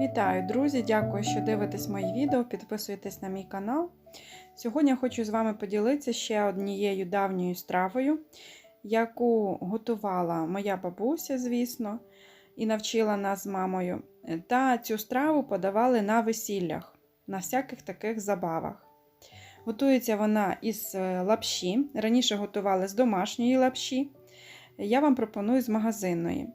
Вітаю, друзі! Дякую, що дивитесь мої відео, підписуєтесь на мій канал. Сьогодні я хочу з вами поділитися ще однією давньою стравою, яку готувала моя бабуся, звісно, і навчила нас з мамою. Та цю страву подавали на весіллях, на всяких таких забавах. Готується вона із е, лапші. Раніше готували з домашньої лапші. Я вам пропоную з магазинної.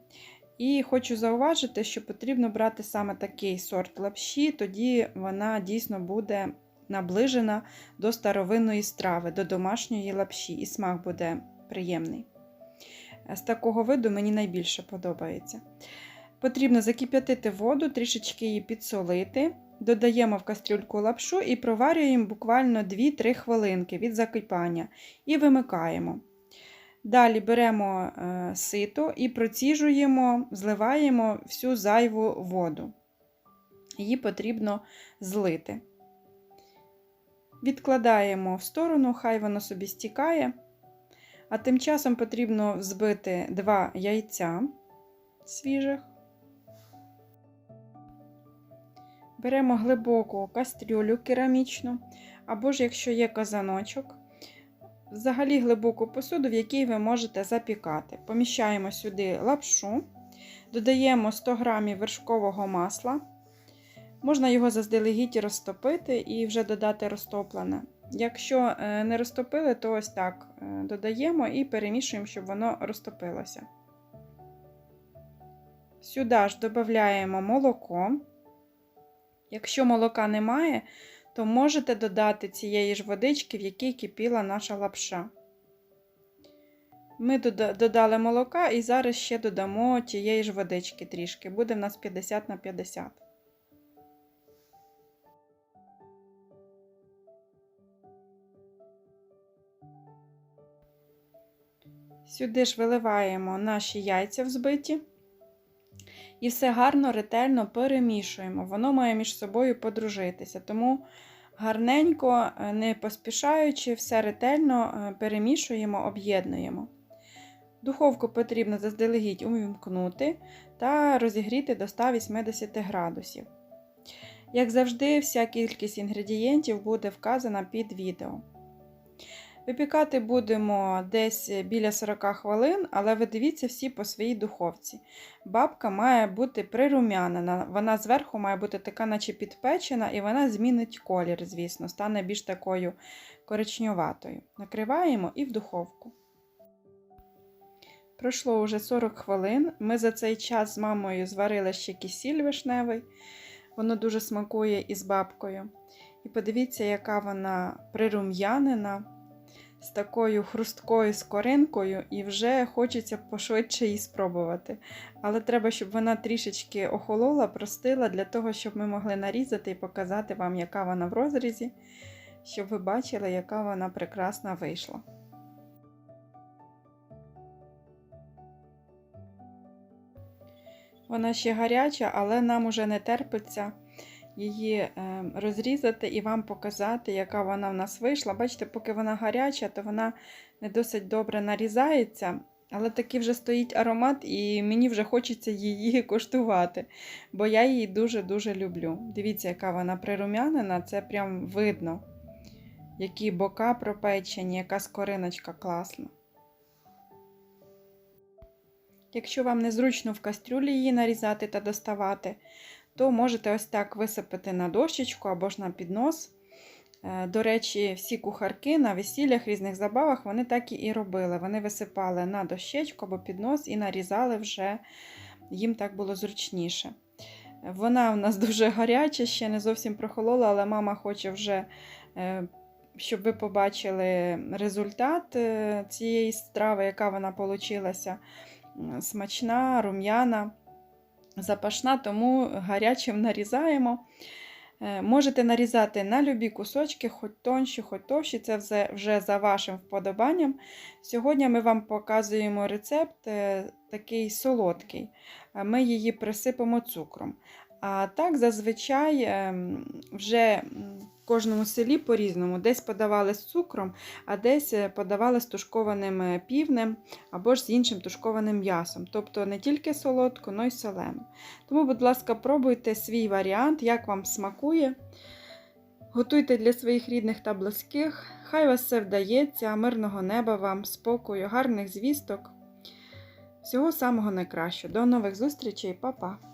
І хочу зауважити, що потрібно брати саме такий сорт лапші, тоді вона дійсно буде наближена до старовинної страви, до домашньої лапші, і смак буде приємний. З такого виду мені найбільше подобається. Потрібно закип'ятити воду, трішечки її підсолити. Додаємо в кастрюльку лапшу і проварюємо буквально 2-3 хвилинки від закипання і вимикаємо. Далі беремо е, сито і проціжуємо, зливаємо всю зайву воду. Її потрібно злити. Відкладаємо в сторону, хай воно собі стікає. А тим часом потрібно взбити 2 яйця свіжих. Беремо глибоку кастрюлю керамічну, або ж, якщо є казаночок, взагалі глибоку посуду, в якій ви можете запікати. Поміщаємо сюди лапшу, додаємо 100 г вершкового масла. Можна його заздалегідь розтопити і вже додати розтоплене. Якщо не розтопили, то ось так додаємо і перемішуємо, щоб воно розтопилося. Сюди ж додаємо молоко. Якщо молока немає, то можете додати цієї ж водички, в якій кипіла наша лапша. Ми додали молока і зараз ще додамо тієї ж водички трішки. Буде в нас 50 на 50. Сюди ж виливаємо наші яйця взбиті. І все гарно, ретельно перемішуємо. Воно має між собою подружитися. Тому гарненько, не поспішаючи, все ретельно перемішуємо, об'єднуємо. Духовку потрібно заздалегідь увімкнути та розігріти до 180 градусів. Як завжди, вся кількість інгредієнтів буде вказана під відео. Випікати будемо десь біля 40 хвилин, але ви дивіться всі по своїй духовці. Бабка має бути прирум'янена, вона зверху має бути така, наче підпечена, і вона змінить колір, звісно, стане більш такою коричневатою. Накриваємо і в духовку. Пройшло вже 40 хвилин. Ми за цей час з мамою зварили ще кисіль вишневий, воно дуже смакує із бабкою. І подивіться, яка вона прирум'янена з такою хрусткою скоринкою, і вже хочеться пошвидше її спробувати. Але треба, щоб вона трішечки охолола, простила, для того, щоб ми могли нарізати і показати вам, яка вона в розрізі, щоб ви бачили, яка вона прекрасна вийшла. Вона ще гаряча, але нам уже не терпиться її розрізати і вам показати, яка вона в нас вийшла. Бачите, поки вона гаряча, то вона не досить добре нарізається. Але такий вже стоїть аромат, і мені вже хочеться її коштувати, бо я її дуже-дуже люблю. Дивіться, яка вона прирум'янена, це прям видно, які бока пропечені, яка скориночка класна. Якщо вам незручно в кастрюлі її нарізати та доставати, то можете ось так висипати на дощечку або ж на піднос. Е, до речі, всі кухарки на весіллях, різних забавах вони так і робили. Вони висипали на дощечку або піднос і нарізали вже, їм так було зручніше. Вона у нас дуже гаряча, ще не зовсім прохолола, але мама хоче вже, е, щоб ви побачили результат е, цієї страви, яка вона получилася. Смачна, рум'яна запашна, тому гарячим нарізаємо. Е, можете нарізати на любі кусочки, хоч тонші, хоч товщі, це вже за вашим вподобанням. Сьогодні ми вам показуємо рецепт е, такий солодкий. Ми її присипемо цукром. А так, зазвичай ем, вже в кожному селі по-різному. Десь подавали з цукром, а десь е, подавали з тушкованим е, півнем або ж з іншим тушкованим м'ясом. Тобто не тільки солодко, але й солене. Тому, будь ласка, пробуйте свій варіант, як вам смакує. Готуйте для своїх рідних та близьких. Хай вас все вдається, мирного неба вам, спокою, гарних звісток. Всього самого найкращого. До нових зустрічей, Па-па!